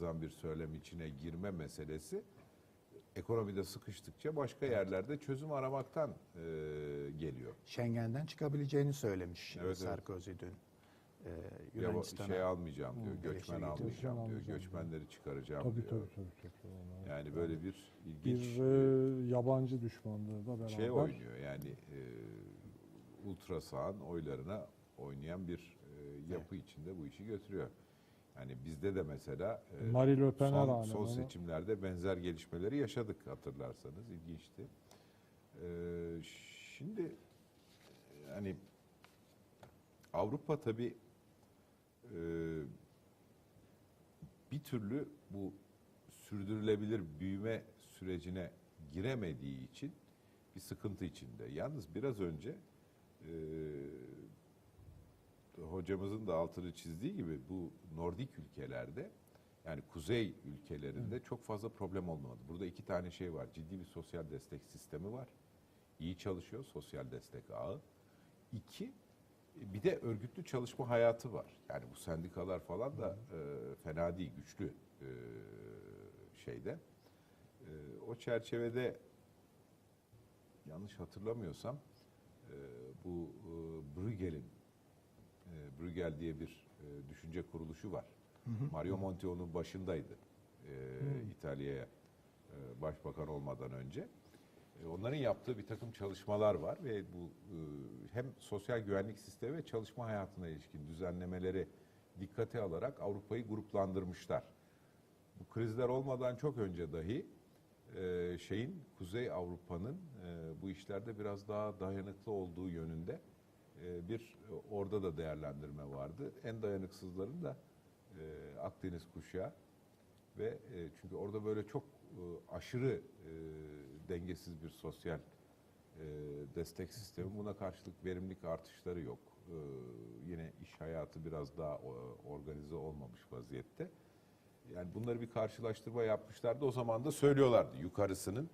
bir söylem içine girme meselesi ekonomide sıkıştıkça başka yerlerde çözüm aramaktan e, geliyor. Schengen'den çıkabileceğini söylemiş Evet, evet. Sarkozy dün. Ee, Ya bu Yunanistan'a. şey almayacağım diyor, Hmm, göçmen almayacağım diyor, almayacağım diyor. göçmenleri çıkaracağım Tabii diyor. tabii tabii. tabii. Onlar- Yani böyle bir ilginç bir e, yabancı düşmanlığı da beraber. şey oynuyor yani e, ultrasağın oylarına oynayan bir e, yapı içinde bu işi götürüyor. Yani bizde de mesela e, Marie Le Pen'e son, rağmen son onu- seçimlerde benzer gelişmeleri yaşadık hatırlarsanız ilginçti. E, şimdi yani Avrupa tabii e, bir türlü bu sürdürülebilir büyüme sürecine giremediği için bir sıkıntı içinde. Yalnız biraz önce e, hocamızın da altını çizdiği gibi bu Nordik ülkelerde yani kuzey ülkelerinde çok fazla problem olmadı. Burada iki tane şey var. Ciddi bir sosyal destek sistemi var. İyi çalışıyor sosyal destek ağı. İki, bir de örgütlü çalışma hayatı var. Yani bu sendikalar falan da e, fena değil, güçlü e, şeyde. E, o çerçevede yanlış hatırlamıyorsam e, bu e, Bruegel'in e, Bruegel diye bir e, düşünce kuruluşu var. Mario Monti onun başındaydı. E, İtalya'ya e, başbakan olmadan önce. E, Onların yaptığı bir takım çalışmalar var ve bu e, hem sosyal güvenlik sistemi ve çalışma hayatına ilişkin düzenlemeleri dikkate alarak Avrupa'yı gruplandırmışlar. Bu krizler olmadan çok önce dahi e, şeyin Kuzey Avrupa'nın e, bu işlerde biraz daha dayanıklı olduğu yönünde e, bir e, orada da değerlendirme vardı. En dayanıksızların da e, Akdeniz kuşağı ve çünkü orada böyle çok aşırı dengesiz bir sosyal destek sistemi. Buna karşılık verimlilik artışları yok. Yine iş hayatı biraz daha organize olmamış vaziyette. Yani bunları bir karşılaştırma yapmışlardı. O zaman da söylüyorlardı yukarısının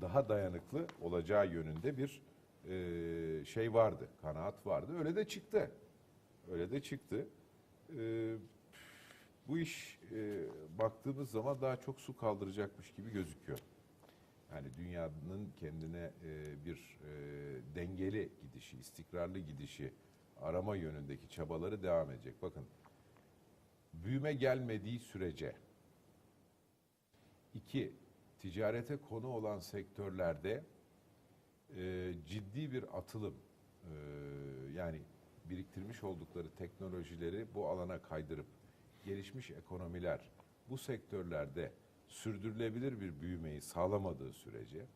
daha dayanıklı olacağı yönünde bir e, şey vardı, kanaat vardı. Öyle de çıktı. Öyle de çıktı. E, bu iş e, baktığımız zaman daha çok su kaldıracakmış gibi gözüküyor. Yani dünyanın kendine e, bir e, dengeli gidişi, istikrarlı gidişi arama yönündeki çabaları devam edecek. Bakın büyüme gelmediği sürece iki ticarete konu olan sektörlerde e, ciddi bir atılım yani biriktirmiş oldukları teknolojileri bu alana kaydırıp gelişmiş ekonomiler bu sektörlerde sürdürülebilir bir büyümeyi sağlamadığı sürece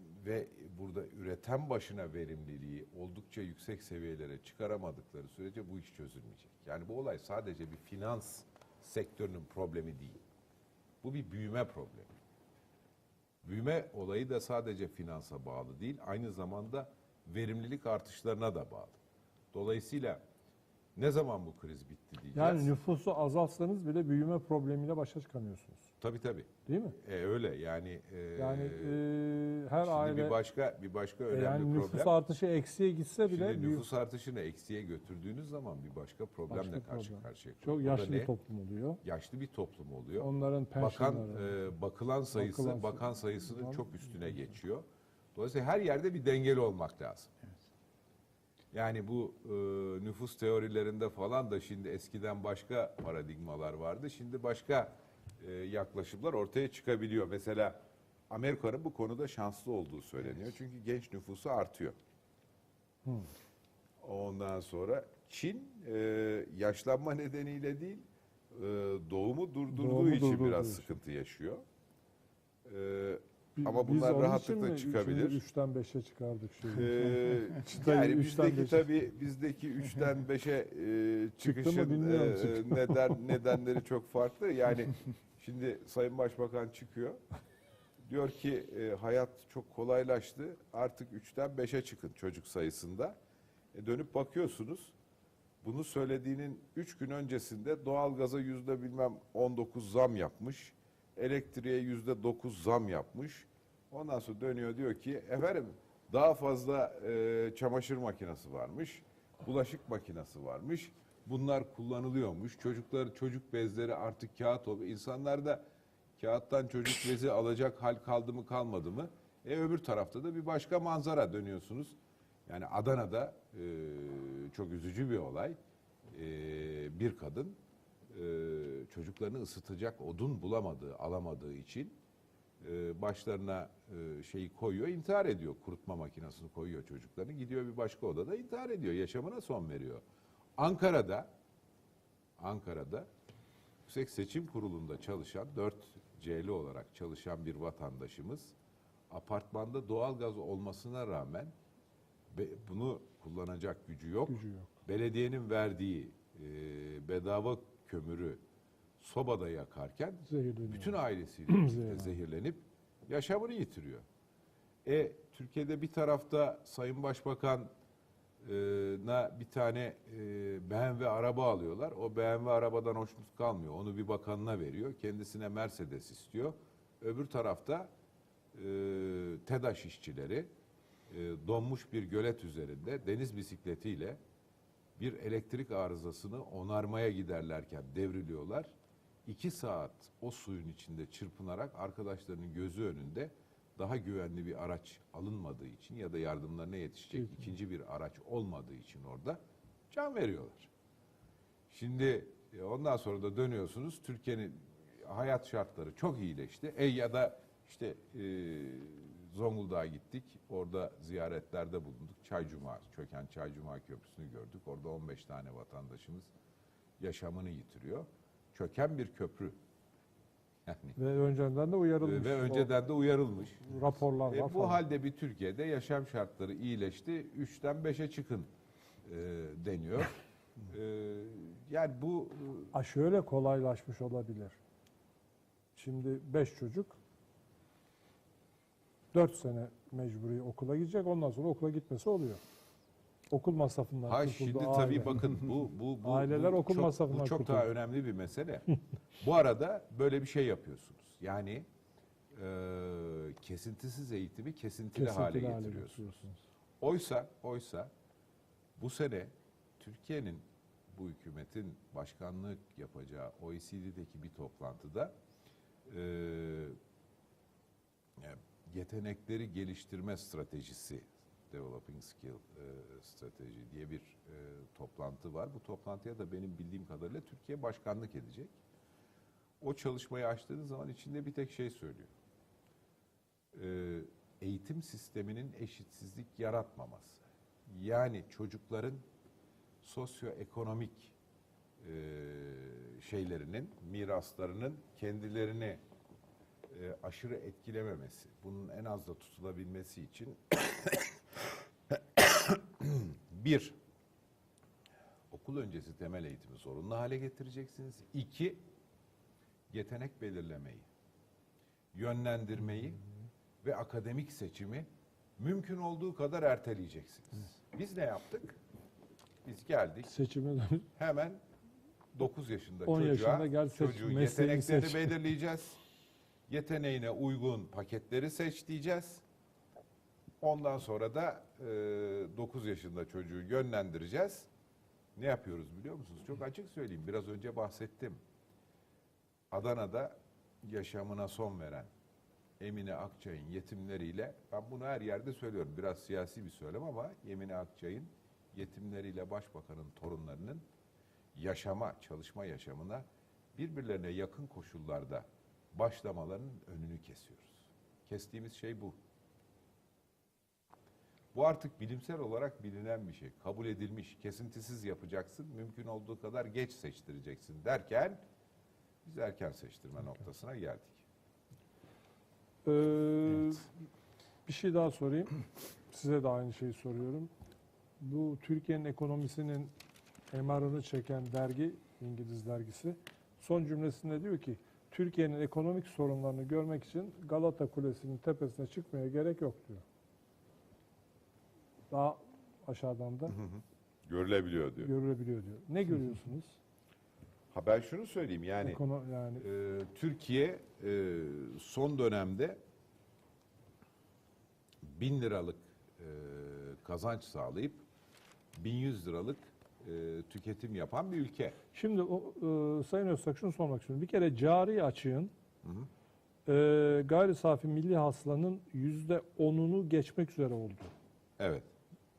ve burada üreten başına verimliliği oldukça yüksek seviyelere çıkaramadıkları sürece bu iş çözülmeyecek. Yani bu olay sadece bir finans sektörünün problemi değil. Bu bir büyüme problemi. Büyüme olayı da sadece finansa bağlı değil, aynı zamanda verimlilik artışlarına da bağlı. Dolayısıyla ne zaman bu kriz bitti diyeceğiz. Yani nüfusu azaltsanız bile büyüme problemiyle başa çıkamıyorsunuz. Tabii tabii. Değil mi? E, öyle yani. e, Yani e, her şimdi aile bir başka bir başka e, önemli yani nüfus problem. artışı eksiye gitse bile Şimdi büyü- nüfus artışını eksiye götürdüğünüz zaman bir başka problemle Başka karşı problem. karşıya çok kalıyorsunuz. Da yaşlı bir toplum oluyor. Yaşlı bir toplum oluyor. Onların Bakan pensionları. e, bakılan sayısı Bakılan bakan sayısının Bakan- çok üstüne geçiyor. Dolayısıyla her yerde bir dengeli olmak lazım. Yani bu e, nüfus teorilerinde falan da şimdi eskiden başka paradigmalar vardı. Şimdi başka yaklaşımlar ortaya çıkabiliyor. Mesela Amerika'nın bu konuda şanslı olduğu söyleniyor. Çünkü genç nüfusu artıyor. Ondan sonra Çin e, yaşlanma nedeniyle değil, e, doğumu durdurduğu Doğumu için durdurduğu biraz için. sıkıntı yaşıyor. E, ama biz bunlar rahatlıkla çıkabilir. üçüncü Üçten beşe çıkardık şeyi. Ee, Çıtayı yani bizdeki tabii bizdeki üçten beşe e, Çıktı mı çıkışın e, neden nedenleri çok farklı. Yani şimdi Sayın Başbakan çıkıyor. Diyor ki e, hayat çok kolaylaştı. Artık üçten beşe çıkın çocuk sayısında. E, dönüp bakıyorsunuz. Bunu söylediğinin üç gün öncesinde doğalgaza yüzde bilmem 19 zam yapmış. Elektriğe yüzde 9 zam yapmış. Ondan sonra dönüyor diyor ki efendim daha fazla e, çamaşır makinesi varmış. Bulaşık makinesi varmış. Bunlar kullanılıyormuş. Çocuklar çocuk bezleri artık kağıt oldu. İnsanlar da kağıttan çocuk bezi alacak hal kaldı mı kalmadı mı? E öbür tarafta da bir başka manzara dönüyorsunuz. Yani Adana'da e, çok üzücü bir olay. E, bir kadın e, çocuklarını ısıtacak odun bulamadığı, alamadığı için e, başlarına e, şeyi koyuyor, intihar ediyor. Kurutma makinesini koyuyor çocuklarını. Gidiyor bir başka odada intihar ediyor. Yaşamına son veriyor. Ankara'da Ankara'da Yüksek Seçim Kurulu'nda çalışan 4 C'li olarak çalışan bir vatandaşımız apartmanda doğalgaz olmasına rağmen bunu kullanacak gücü yok. Gücü yok. Belediyenin verdiği e, bedava kömürü sobada yakarken bütün ailesiyle zehirlenip yaşamını yitiriyor. E Türkiye'de bir tarafta Sayın Başbakan na bir tane e, BMW araba alıyorlar. O BMW arabadan hoşnut kalmıyor. Onu bir bakanına veriyor. Kendisine Mercedes istiyor. Öbür tarafta e, TEDAŞ işçileri e, donmuş bir gölet üzerinde deniz bisikletiyle bir elektrik arızasını onarmaya giderlerken devriliyorlar. İki saat o suyun içinde çırpınarak arkadaşlarının gözü önünde daha güvenli bir araç alınmadığı için ya da yardımlarına yetişecek Evet. ikinci bir araç olmadığı için orada can veriyorlar. Şimdi e, ondan sonra da dönüyorsunuz Türkiye'nin hayat şartları çok iyileşti. E ya da işte e, Zonguldak'a gittik. Orada ziyaretlerde bulunduk. Çay Cuma, çöken Çay Cuma Köprüsü'nü gördük. Orada 15 tane vatandaşımız yaşamını yitiriyor. Çöken bir köprü. Yani Ve önceden de uyarılmış. ve önceden de uyarılmış. Raporlar E, var bu falan. halde bir Türkiye'de yaşam şartları iyileşti. 3'ten 5'e çıkın e, deniyor. E, yani bu Ha şöyle kolaylaşmış olabilir. Şimdi 5 çocuk 4 sene mecburi okula gidecek. Ondan sonra okula gitmesi oluyor. Okul masrafından Ha kurtuldu şimdi aile. tabii bakın bu bu bu Aileler bu okul çok, masrafından bu çok kurtuldu. daha önemli bir mesele. bu arada böyle bir şey yapıyorsunuz. Yani e, kesintisiz eğitimi kesintili, Kesintili hale hale getiriyorsunuz. getiriyorsunuz. Oysa oysa bu sene Türkiye'nin bu hükümetin başkanlık yapacağı OECD'deki bir toplantıda e, yetenekleri geliştirme stratejisi Developing Skill e, Strateji diye bir e, toplantı var. Bu toplantıya da benim bildiğim kadarıyla Türkiye başkanlık edecek. O çalışmayı açtığınız zaman içinde bir tek şey söylüyor. E, eğitim sisteminin eşitsizlik yaratmaması. Yani çocukların sosyoekonomik şeylerinin, miraslarının kendilerini aşırı etkilememesi, bunun en az da tutulabilmesi için bir, okul öncesi temel eğitimi zorunlu hale getireceksiniz. İki, yetenek belirlemeyi, yönlendirmeyi ve akademik seçimi mümkün olduğu kadar erteleyeceksiniz. Biz ne yaptık? Biz geldik Seçimi hemen 9 yaşında 10 çocuğa yaşında gel seç, çocuğun yeteneklerini seç. belirleyeceğiz. Yeteneğine uygun paketleri seç diyeceğiz. Ondan sonra da e, 9 yaşında çocuğu yönlendireceğiz. Ne yapıyoruz biliyor musunuz? Çok açık söyleyeyim. Biraz önce bahsettim. Adana'da yaşamına son veren Emine Akçay'ın yetimleriyle, ben bunu her yerde söylüyorum, biraz siyasi bir söylem ama Emine Akçay'ın yetimleriyle başbakanın torunlarının yaşama, çalışma yaşamına birbirlerine yakın koşullarda başlamalarının önünü kesiyoruz. Kestiğimiz şey bu. Bu artık bilimsel olarak bilinen bir şey. Kabul edilmiş, kesintisiz yapacaksın, mümkün olduğu kadar geç seçtireceksin derken biz erken seçtirme noktasına geldik. Ee, Bir şey daha sorayım. Size de aynı şeyi soruyorum. Bu Türkiye'nin ekonomisinin emarını çeken dergi, İngiliz dergisi, son cümlesinde diyor ki, Türkiye'nin ekonomik sorunlarını görmek için Galata Kulesi'nin tepesine çıkmaya gerek yok diyor. Daha aşağıdan da Görülebiliyor diyor. görülebiliyor diyor. Ne görüyorsunuz? Ha ben şunu söyleyeyim yani Ekono yani e, Türkiye e, son dönemde bin liralık e, kazanç sağlayıp 1100 liralık e, tüketim yapan bir ülke. Şimdi o, e, Sayın Özsak şunu sormak istiyorum. Bir kere cari açığın Hı hı. e, gayri safi milli hasılanın yüzde onunu geçmek üzere oldu. Evet.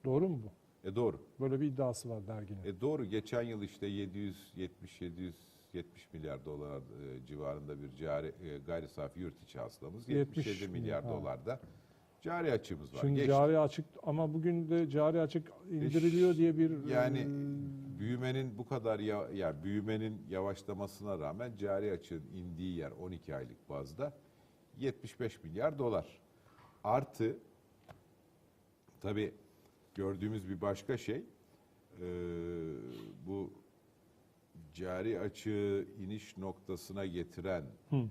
Doğru mu bu? E doğru. Böyle bir iddiası var derginin. E doğru. Geçen yıl işte 770 770 milyar dolar e, civarında bir cari e, gayri safi yurt içi hasılamız 70 77 milyar ha. dolarda cari açığımız var. Şimdi Geçti. cari açık ama bugün de cari açık indiriliyor diye bir Yani e, büyümenin bu kadar ya, yani büyümenin yavaşlamasına rağmen cari açığın indiği yer 12 aylık bazda 75 milyar dolar. Artı tabii gördüğümüz bir başka şey e, bu cari açığı iniş noktasına getiren Hı.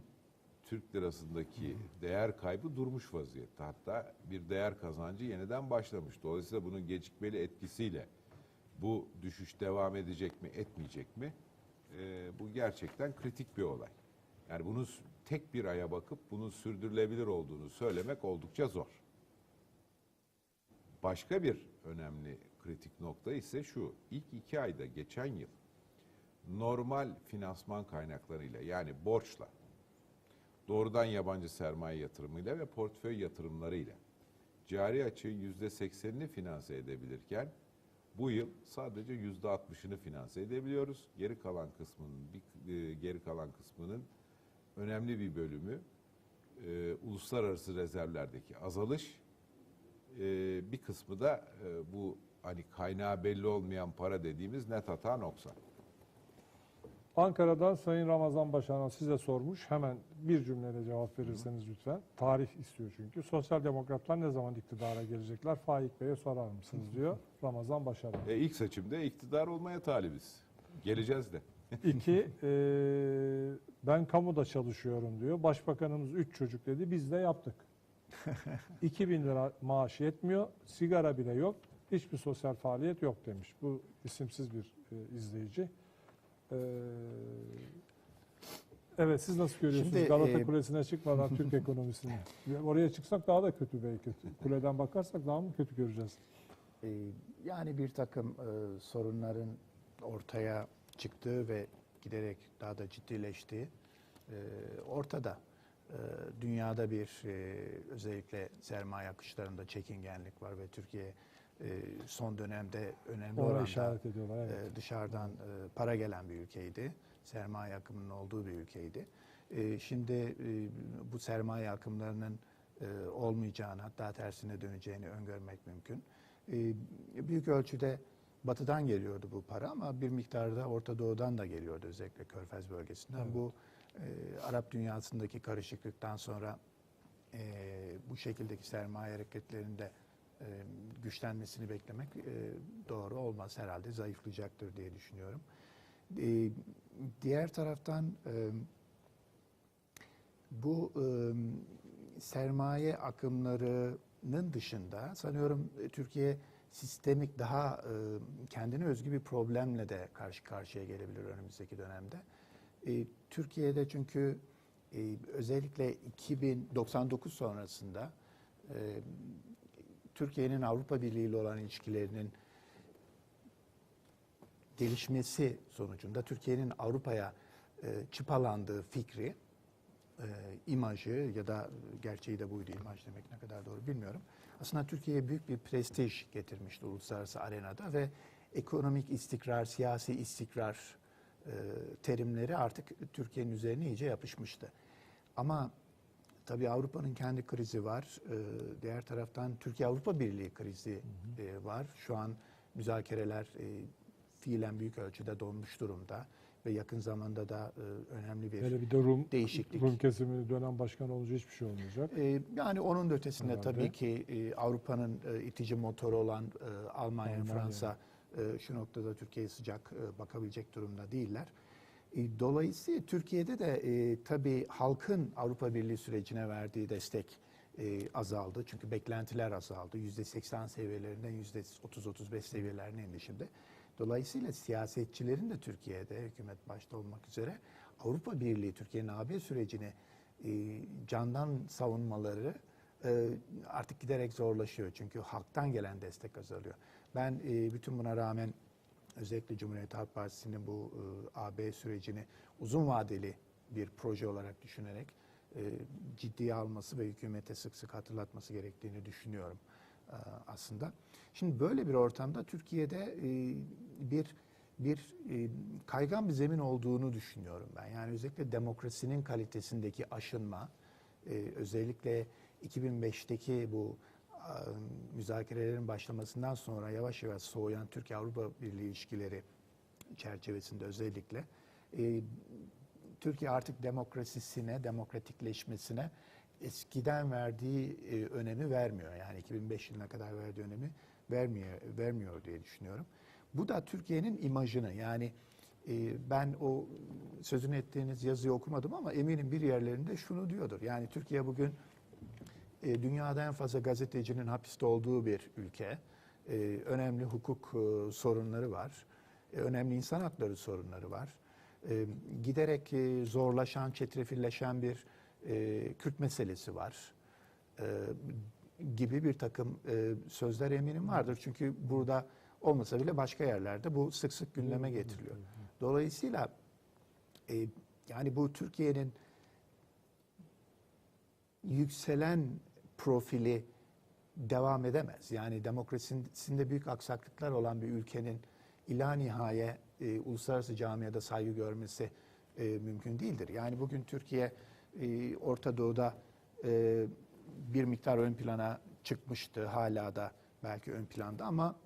Türk lirasındaki değer kaybı durmuş vaziyette. Hatta bir değer kazancı yeniden başlamış. Dolayısıyla bunun gecikmeli etkisiyle bu düşüş devam edecek mi, etmeyecek mi? Ee, bu gerçekten kritik bir olay. Yani bunu tek bir aya bakıp bunun sürdürülebilir olduğunu söylemek oldukça zor. Başka bir önemli kritik nokta ise şu. İlk iki ayda geçen yıl normal finansman kaynaklarıyla yani borçla doğrudan yabancı sermaye yatırımıyla ve portföy yatırımlarıyla cari açığın yüzde seksenini finanse edebilirken bu yıl sadece yüzde altmışını finanse edebiliyoruz. Geri kalan kısmının bir, e, geri kalan kısmının önemli bir bölümü e, uluslararası rezervlerdeki azalış, e, bir kısmı da e, bu hani kaynağı belli olmayan para dediğimiz net hata noksan. Ankara'dan Sayın Ramazan Başaran size sormuş. Hemen bir cümleyle cevap verirseniz lütfen. Tarih istiyor çünkü. Sosyal demokratlar ne zaman iktidara gelecekler? Faik Bey'e sorar mısınız diyor Ramazan Başaran. E, ilk seçimde iktidar olmaya talibiz. Geleceğiz de. İki, e, ben kamuda çalışıyorum diyor. Başbakanımız üç çocuk dedi. Biz de yaptık. 2000 lira maaş yetmiyor. Sigara bile yok. Hiçbir sosyal faaliyet yok demiş. Bu isimsiz bir e, izleyici. E, evet siz nasıl görüyorsunuz Şimdi, Galata e, Kulesi'ne çıkmadan Türk ekonomisini? Ya Oraya çıksak daha da kötü belki. Kuleden bakarsak daha mı kötü göreceğiz? Ee, Yani bir takım e, sorunların ortaya çıktığı ve giderek daha da ciddileştiği e, ortada. E, Dünyada bir e, özellikle sermaye akışlarında çekingenlik var ve Türkiye e, son dönemde önemli Oraya oranda ediyorlar. Evet. e, dışarıdan e, para gelen bir ülkeydi. Sermaye akımının olduğu bir ülkeydi. E, Şimdi e, bu sermaye akımlarının e, olmayacağını hatta tersine döneceğini öngörmek mümkün. E, Büyük ölçüde batıdan geliyordu bu para ama bir miktarda Orta Doğu'dan da geliyordu özellikle Körfez bölgesinden. Evet. Bu e, Arap dünyasındaki karışıklıktan sonra e, bu şekildeki sermaye hareketlerinde e, güçlenmesini beklemek e, doğru olmaz herhalde zayıflayacaktır diye düşünüyorum. E, diğer taraftan e, bu e, sermaye akımlarının dışında sanıyorum e, Türkiye sistemik daha e, kendine özgü bir problemle de karşı karşıya gelebilir önümüzdeki dönemde. E, Türkiye'de çünkü e, özellikle 2099 sonrasında e, Türkiye'nin Avrupa Birliği ile olan ilişkilerinin gelişmesi sonucunda Türkiye'nin Avrupa'ya e, çıpalandığı fikri, e, imajı ya da gerçeği de buydu imaj demek ne kadar doğru bilmiyorum. Aslında Türkiye'ye büyük bir prestij getirmişti uluslararası arenada ve ekonomik istikrar, siyasi istikrar terimleri artık Türkiye'nin üzerine iyice yapışmıştı. Ama tabii Avrupa'nın kendi krizi var. E, diğer taraftan Türkiye-Avrupa Birliği krizi e, var. Şu an müzakereler e, fiilen büyük ölçüde donmuş durumda ve yakın zamanda da e, önemli bir Hele bir de Rum, değişiklik. Rum kesimini dönem başkan olunca hiçbir şey olmayacak. Yani onun ötesinde Herhalde. tabii ki e, Avrupa'nın e, itici motoru olan e, Almanya, Almanya. Fransa e, şu noktada Türkiye'ye sıcak e, bakabilecek durumda değiller. E, Dolayısıyla Türkiye'de de tabii halkın Avrupa Birliği sürecine verdiği destek azaldı. Çünkü beklentiler azaldı. %80 seviyelerinden %30-35 seviyelerine indi şimdi. Dolayısıyla siyasetçilerin de Türkiye'de hükümet başta olmak üzere Avrupa Birliği, Türkiye'nin AB sürecini candan savunmaları artık giderek zorlaşıyor. Çünkü halktan gelen destek azalıyor. Ben e, bütün buna rağmen özellikle Cumhuriyet Halk Partisi'nin bu e, AB sürecini uzun vadeli bir proje olarak düşünerek e, ciddiye alması ve hükümete sık sık hatırlatması gerektiğini düşünüyorum e, aslında. Şimdi böyle bir ortamda Türkiye'de e, bir bir e, kaygan bir zemin olduğunu düşünüyorum ben. Yani özellikle demokrasinin kalitesindeki aşınma, e, özellikle 2005'teki bu müzakerelerin başlamasından sonra yavaş yavaş soğuyan Türkiye-Avrupa Birliği ilişkileri çerçevesinde özellikle e, Türkiye artık demokrasisine, demokratikleşmesine eskiden verdiği e, önemi vermiyor. Yani 2005 yılına kadar verdiği önemi vermiyor, vermiyor diye düşünüyorum. Bu da Türkiye'nin imajını yani e, ben o sözünü ettiğiniz yazıyı okumadım ama eminim bir yerlerinde şunu diyordur. Yani Türkiye bugün e, dünyada en fazla gazetecinin hapiste olduğu bir ülke. E, önemli hukuk e, sorunları var. E, önemli insan hakları sorunları var. E, giderek e, zorlaşan, çetrefilleşen bir e, Kürt meselesi var. E, gibi bir takım e, sözler eminim vardır. Çünkü burada olmasa bile başka yerlerde bu sık sık gündeme getiriliyor. Dolayısıyla e, yani bu Türkiye'nin yükselen profili devam edemez. Yani demokrasisinde büyük aksaklıklar olan bir ülkenin ila nihaye e, uluslararası camiada saygı görmesi e, mümkün değildir. Yani bugün Türkiye e, Orta Doğu'da e, bir miktar ön plana çıkmıştı. Hala da belki ön planda ama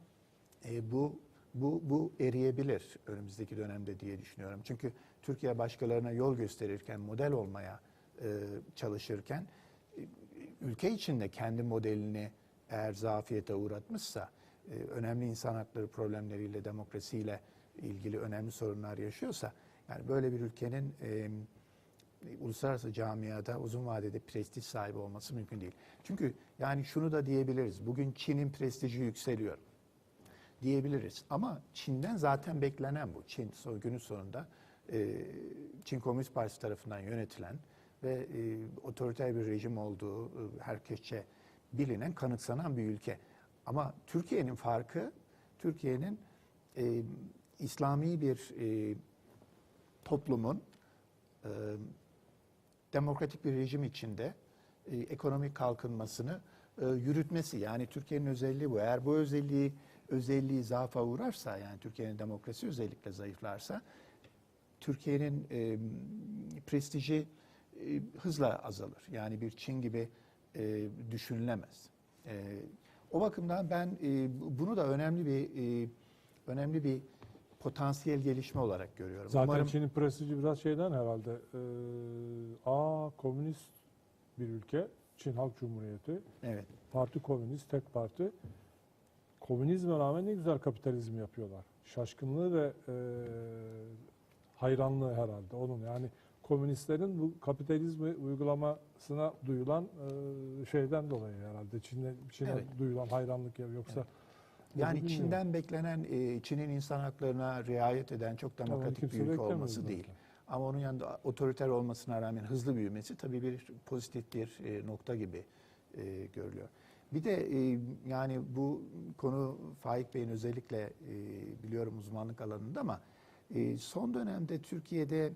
e, bu bu bu eriyebilir önümüzdeki dönemde diye düşünüyorum. Çünkü Türkiye başkalarına yol gösterirken, model olmaya e, çalışırken ülke içinde kendi modelini eğer zafiyete uğratmışsa, e, önemli insan hakları problemleriyle, demokrasiyle ilgili önemli sorunlar yaşıyorsa, yani böyle bir ülkenin e, uluslararası camiada uzun vadede prestij sahibi olması mümkün değil. Çünkü yani şunu da diyebiliriz. Bugün Çin'in prestiji yükseliyor diyebiliriz. Ama Çin'den zaten beklenen bu. Çin günün sonunda e, Çin Komünist Partisi tarafından yönetilen ve e, otoriter bir rejim olduğu e, herkesçe bilinen, kanıtsanan bir ülke. Ama Türkiye'nin farkı, Türkiye'nin e, İslami bir e, toplumun e, demokratik bir rejim içinde e, ekonomik kalkınmasını e, yürütmesi. Yani Türkiye'nin özelliği bu. Eğer bu özelliği özelliği zaafa uğrarsa yani Türkiye'nin demokrasi özellikle zayıflarsa Türkiye'nin e, prestiji e, hızla azalır. Yani bir Çin gibi e, düşünülemez. E, o bakımdan ben e, bunu da önemli bir e, önemli bir potansiyel gelişme olarak görüyorum. Zaten Umarım- Çin'in prestiji biraz şeyden herhalde. Ee, A komünist bir ülke. Çin Halk Cumhuriyeti. evet. Parti komünist, tek parti. Komünizme rağmen ne güzel kapitalizm yapıyorlar. Şaşkınlığı ve e, hayranlığı herhalde onun. Yani komünistlerin bu kapitalizmi uygulamasına duyulan e, şeyden dolayı herhalde. Çin'e, Çin'e Evet. duyulan hayranlık ya yoksa Evet. Yani. Çin'den beklenen, e, Çin'in insan haklarına riayet eden çok demokratik kimse bir ülke olması zaten. değil. Ama onun yanında otoriter olmasına rağmen hızlı büyümesi tabii bir pozitif bir e, nokta gibi e, görülüyor. Bir de e, yani bu konu Faik Bey'in özellikle e, biliyorum uzmanlık alanında ama e, son dönemde Türkiye'de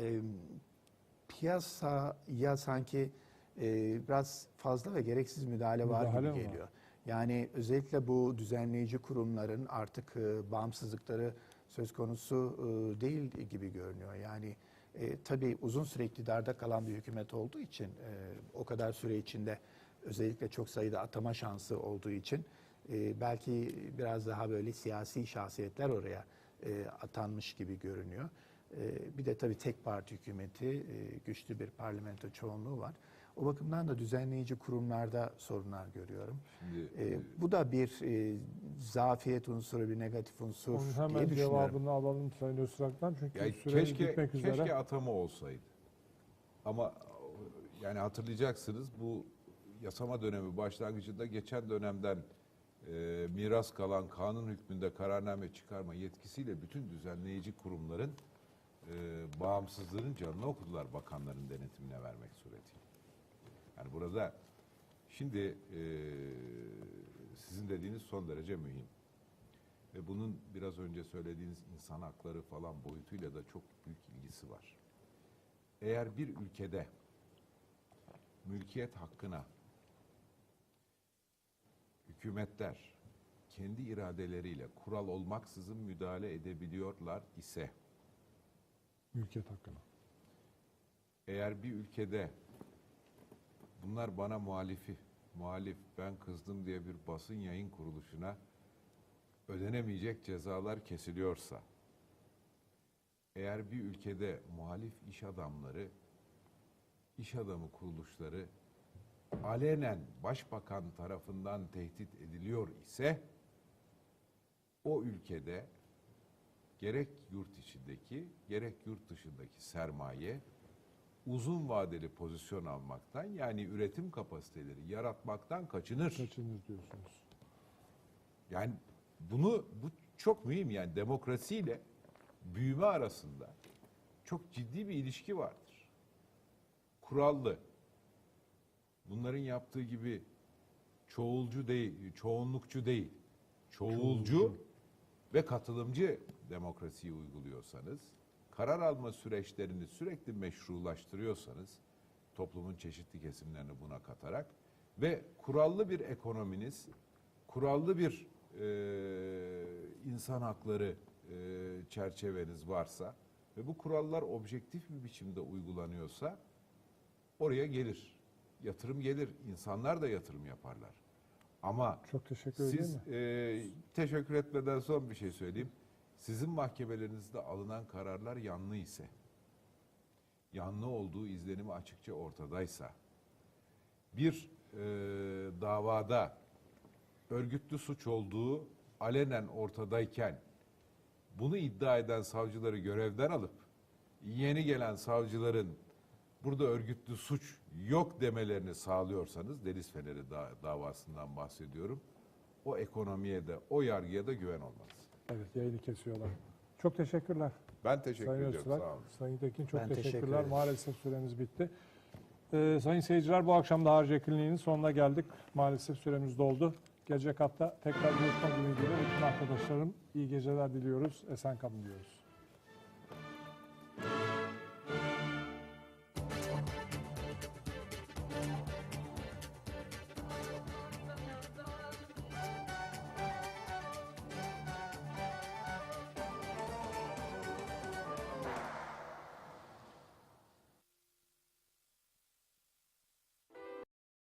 e, piyasaya sanki e, biraz fazla ve gereksiz müdahale, var Müdahale gibi mi var? geliyor. Yani özellikle bu düzenleyici kurumların artık e, bağımsızlıkları söz konusu e, değil gibi görünüyor. Yani e, tabii uzun süre iktidarda kalan bir hükümet olduğu için e, o kadar süre içinde özellikle çok sayıda atama şansı olduğu için e, belki biraz daha böyle siyasi şahsiyetler oraya e, atanmış gibi görünüyor. E, bir de tabii tek parti hükümeti, e, güçlü bir parlamento çoğunluğu var. O bakımdan da düzenleyici kurumlarda sorunlar görüyorum. Şimdi E, e, bu da bir e, zafiyet unsuru, bir negatif unsur onun diye hemen düşünüyorum. cevabını alalım Sayın Öztrak'tan. Çünkü ya süre keşke bitmek üzere. keşke atama olsaydı. Ama yani hatırlayacaksınız bu yasama dönemi başlangıcında geçen dönemden e, miras kalan kanun hükmünde kararname çıkarma yetkisiyle bütün düzenleyici kurumların e, bağımsızlığının canını okudular bakanların denetimine vermek suretiyle. Yani burada şimdi e, sizin dediğiniz son derece mühim. Ve bunun biraz önce söylediğiniz insan hakları falan boyutuyla da çok büyük ilgisi var. Eğer bir ülkede mülkiyet hakkına hükümetler kendi iradeleriyle kural olmaksızın müdahale edebiliyorlar ise Mülkiyet hakkına. eğer bir ülkede bunlar bana muhalifi, muhalif ben kızdım diye bir basın yayın kuruluşuna ödenemeyecek cezalar kesiliyorsa, eğer bir ülkede muhalif iş adamları, iş adamı kuruluşları alenen başbakan tarafından tehdit ediliyor ise, o ülkede gerek yurt içindeki gerek yurt dışındaki sermaye uzun vadeli pozisyon almaktan yani üretim kapasiteleri yaratmaktan kaçınır. Kaçınır diyorsunuz. Yani bunu bu çok mühim yani demokrasiyle büyüme arasında çok ciddi bir ilişki vardır. Kurallı. Bunların yaptığı gibi çoğulcu değil, çoğunlukçu değil. Çoğulcu, Çoğulcu. ve katılımcı demokrasiyi uyguluyorsanız, karar alma süreçlerini sürekli meşrulaştırıyorsanız, toplumun çeşitli kesimlerini buna katarak ve kurallı bir ekonominiz, kurallı bir e, insan hakları e, çerçeveniz varsa ve bu kurallar objektif bir biçimde uygulanıyorsa oraya gelir. Yatırım gelir. İnsanlar da yatırım yaparlar. Ama Çok teşekkür siz e, teşekkür etmeden son bir şey söyleyeyim. Sizin mahkemelerinizde alınan kararlar yanlı ise, yanlı olduğu izlenimi açıkça ortadaysa, bir e, davada örgütlü suç olduğu alenen ortadayken, bunu iddia eden savcıları görevden alıp, yeni gelen savcıların burada örgütlü suç yok demelerini sağlıyorsanız, Deniz Feneri da- davasından bahsediyorum, o ekonomiye de, o yargıya da güven olmaz. Evet yayını kesiyorlar. Çok teşekkürler. Ben teşekkür Sayın ediyorum. Öztürk, Sağ olun. Sayın Tekin çok Ben teşekkür teşekkürler. ederim. Maalesef süremiz bitti. Ee, sayın seyirciler bu akşam da Harcı Kliniği'nin sonuna geldik. Maalesef süremiz doldu. Gelecek hafta tekrar buluşmak ümidiyle bütün arkadaşlarım iyi geceler diliyoruz. Esen kalın diyoruz.